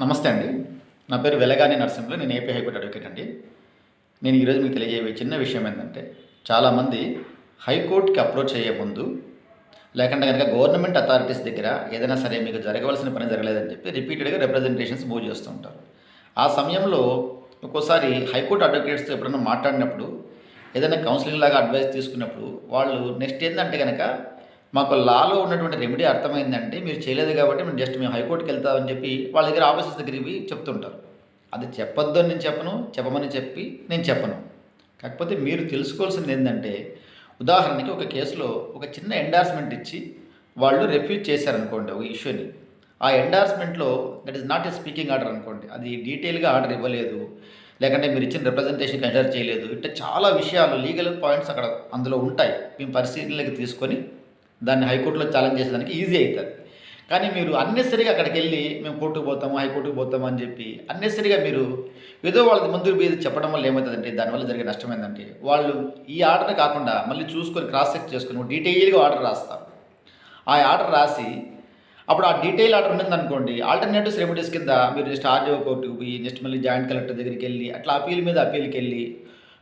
నమస్తే అండి. నా పేరు వెలగాని నరసింహులు. నేను ఏపీ హైకోర్టు అడ్వకేట్ అండి. నేను ఈరోజు మీకు తెలియజేయే చిన్న విషయం ఏంటంటే చాలామంది హైకోర్టుకి అప్రోచ్ అయ్యే ముందు లేకుంటే కనుక గవర్నమెంట్ అథారిటీస్ దగ్గర ఏదైనా సరే మీకు జరగవలసిన పని జరగలేదని చెప్పి రిపీటెడ్గా రిప్రజెంటేషన్స్ మూవ్ చేస్తూ ఉంటారు. ఆ సమయంలో ఒక్కోసారి హైకోర్టు అడ్వకేట్స్తో ఎప్పుడైనా మాట్లాడినప్పుడు ఏదైనా కౌన్సిలింగ్ లాగా అడ్వైస్ తీసుకున్నప్పుడు వాళ్ళు నెక్స్ట్ ఏంటంటే కనుక మాకు లాలో ఉన్నటువంటి రెమెడీ అర్థమైందంటే మీరు చేయలేదు కాబట్టి మేము జస్ట్ మేము హైకోర్టుకి వెళ్తామని చెప్పి వాళ్ళ దగ్గర ఆఫీసర్స్ దగ్గరికి పోయి చెప్తుంటారు. అది చెప్పొద్దు అని నేను చెప్పను చెప్పమని చెప్పి నేను చెప్పను. కాకపోతే మీరు తెలుసుకోవాల్సింది ఏంటంటే ఉదాహరణకి ఒక కేసులో ఒక చిన్న ఎండార్స్మెంట్ ఇచ్చి వాళ్ళు రెఫ్యూజ్ చేశారనుకోండి ఒక ఇష్యూని. ఆ ఎండార్స్మెంట్లో that is not a speaking order అనుకోండి. అది డీటెయిల్గా ఆర్డర్ ఇవ్వలేదు. లేకంటే మీరు ఇచ్చిన రిప్రజెంటేషన్ కన్సిడర్ చేయలేదు. ఇట్లా చాలా విషయాలు లీగల్ పాయింట్స్ అక్కడ అందులో ఉంటాయి. మేము పరిశీలనలోకి తీసుకొని దాన్ని హైకోర్టులో ఛాలెంజ్ చేసేదానికి ఈజీ అవుతుంది కానీ మీరు అన్నెసరిగా అక్కడికి వెళ్ళి మేము కోర్టుకు పోతాము హైకోర్టుకు పోతాము అని చెప్పి అన్నెసరిగా మీరు ఏదో వాళ్ళది ముందు మీద చెప్పడం వల్ల ఏమవుతుందంటే దానివల్ల జరిగే నష్టం ఏంటంటే వాళ్ళు ఈ ఆర్డర్ కాకుండా మళ్ళీ చూసుకొని క్రాస్ చెక్ చేసుకొని డీటెయిల్గా ఆర్డర్ రాస్తారు. ఆ ఆర్డర్ రాసి అప్పుడు ఆ డీటెయిల్ ఆర్డర్ ఉన్నది అనుకోండి ఆల్టర్నేటివ్స్ రెమెడీస్ కింద మీరు జస్ట్ ఆర్డీఓ కోర్టుకు పోయి నెక్స్ట్ మళ్ళీ జాయింట్ కలెక్టర్ దగ్గరికి వెళ్ళి అట్లా అపీల్ మీద అపీల్కి వెళ్ళి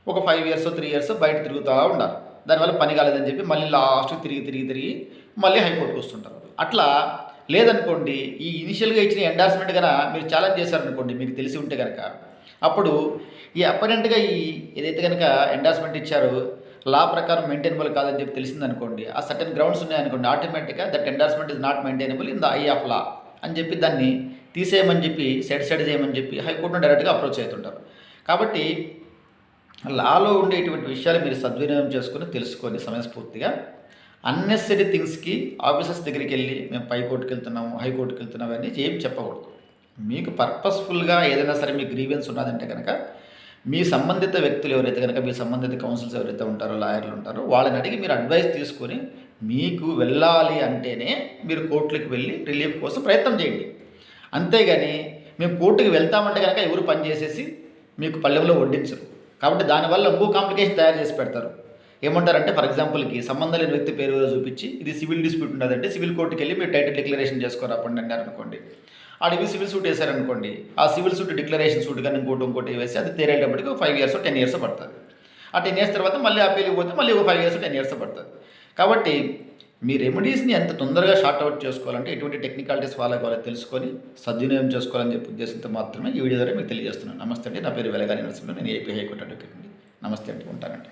ఒక ఫైవ్ ఇయర్స్ త్రీ ఇయర్స్ బయట తిరుగుతూ ఉండాలి. దానివల్ల పని కాలేదని చెప్పి మళ్ళీ లాస్ట్ తిరిగి తిరిగి తిరిగి మళ్ళీ హైకోర్టుకు వస్తుంటారు అట్లా లేదనుకోండి ఈ ఇనిషియల్గా ఇచ్చిన ఎండార్స్మెంట్ కనుక మీరు ఛాలెంజ్ చేశారనుకోండి మీకు తెలిసి ఉంటే కనుక అప్పుడు ఈ అపరెంట్గా ఈ ఏదైతే కనుక ఎండార్స్మెంట్ ఇచ్చారో లా ప్రకారం మెయింటైనబుల్ కాదని చెప్పి తెలిసిందనుకోండి ఆ సర్టన్ గ్రౌండ్స్ ఉన్నాయనుకోండి ఆటోమేటిక్గా that endorsement is not maintainable in the eye of law అని చెప్పి దాన్ని తీసేయమని చెప్పి సెట్ సెట్ చేయమని చెప్పి హైకోర్టును డైరెక్ట్గా అప్రోచ్ అవుతుంటారు. కాబట్టి లాలో ఉండేటువంటి విషయాలు మీరు సద్వినియోగం చేసుకొని తెలుసుకోండి సమయస్ఫూర్తిగా అన్నెసరీ థింగ్స్కి ఆఫీసర్స్ దగ్గరికి వెళ్ళి మేము పైకోర్టుకి వెళ్తున్నాము హైకోర్టుకి వెళ్తున్నాము అని ఏం చెప్పకూడదు. మీకు పర్పస్ఫుల్గా ఏదైనా సరే మీ గ్రీవెన్స్ ఉన్నదంటే కనుక మీ సంబంధిత వ్యక్తులు ఎవరైతే కనుక మీ సంబంధిత కౌన్సిల్స్ ఎవరైతే ఉంటారో లాయర్లు ఉంటారో వాళ్ళని అడిగి మీరు అడ్వైస్ తీసుకొని మీకు వెళ్ళాలి అంటేనే మీరు కోర్టులకు వెళ్ళి రిలీఫ్ కోసం ప్రయత్నం చేయండి. అంతేగాని మేము కోర్టుకి వెళ్తామంటే కనుక ఎవరు పనిచేసేసి మీకు పల్లెంలో వడ్డించరు. కాబట్టి దానివల్ల ఇంకో కాంప్లికేషన్ తయారు చేసి పెడతారు. ఏమంటారంటే ఫర్ ఎగ్జాంపుల్కి సంబంధం లేని వ్యక్తి పేరు చూపించి ఇది సివిల్ డిస్ప్యూట్ ఉండదంటే సివిల్ కోర్టుకి వెళ్ళి మీరు టైటిల్ డిక్లరేషన్ చేసుకోరాపండి అన్నారు అనుకోండి ఆడివి సివిల్ సూట్ వేశారనుకోండి ఆ సివిల్ సూట్ డిక్లరేషన్ సూట్ కానీ ఇంకోటి ఇంకోటి వేసి అది తేరేటప్పటికి ఒక ఫైవ్ ఇయర్స్ టెన్ ఇయర్స్ పడుతుంది. ఆ టెన్ ఇయర్స్ తర్వాత మళ్ళీ అప్పీల్ పోతే మళ్ళీ ఒక ఫైవ్ ఇయర్స్ టెన్ ఇయర్స్ పడుతుంది. కాబట్టి మీ రెమెడీస్ని ఎంత తొందరగా షార్ట్ అవుట్ చేసుకోవాలంటే ఎటువంటి టెక్నికాలిటీస్ ఫాలో కావాలో తెలుసుకొని సద్వినియోగం చేసుకోవాలని చెప్పే ఉద్దేశంతో మాత్రమే ఈ వీడియో ద్వారా మీకు తెలియజేస్తున్నాను. నమస్తే అండి. నా పేరు వెలగాని నరసింహ. నేను ఏపీ హైకోర్టు అడ్వకేట్ అండి. నమస్తే అండి. ఉంటానండి.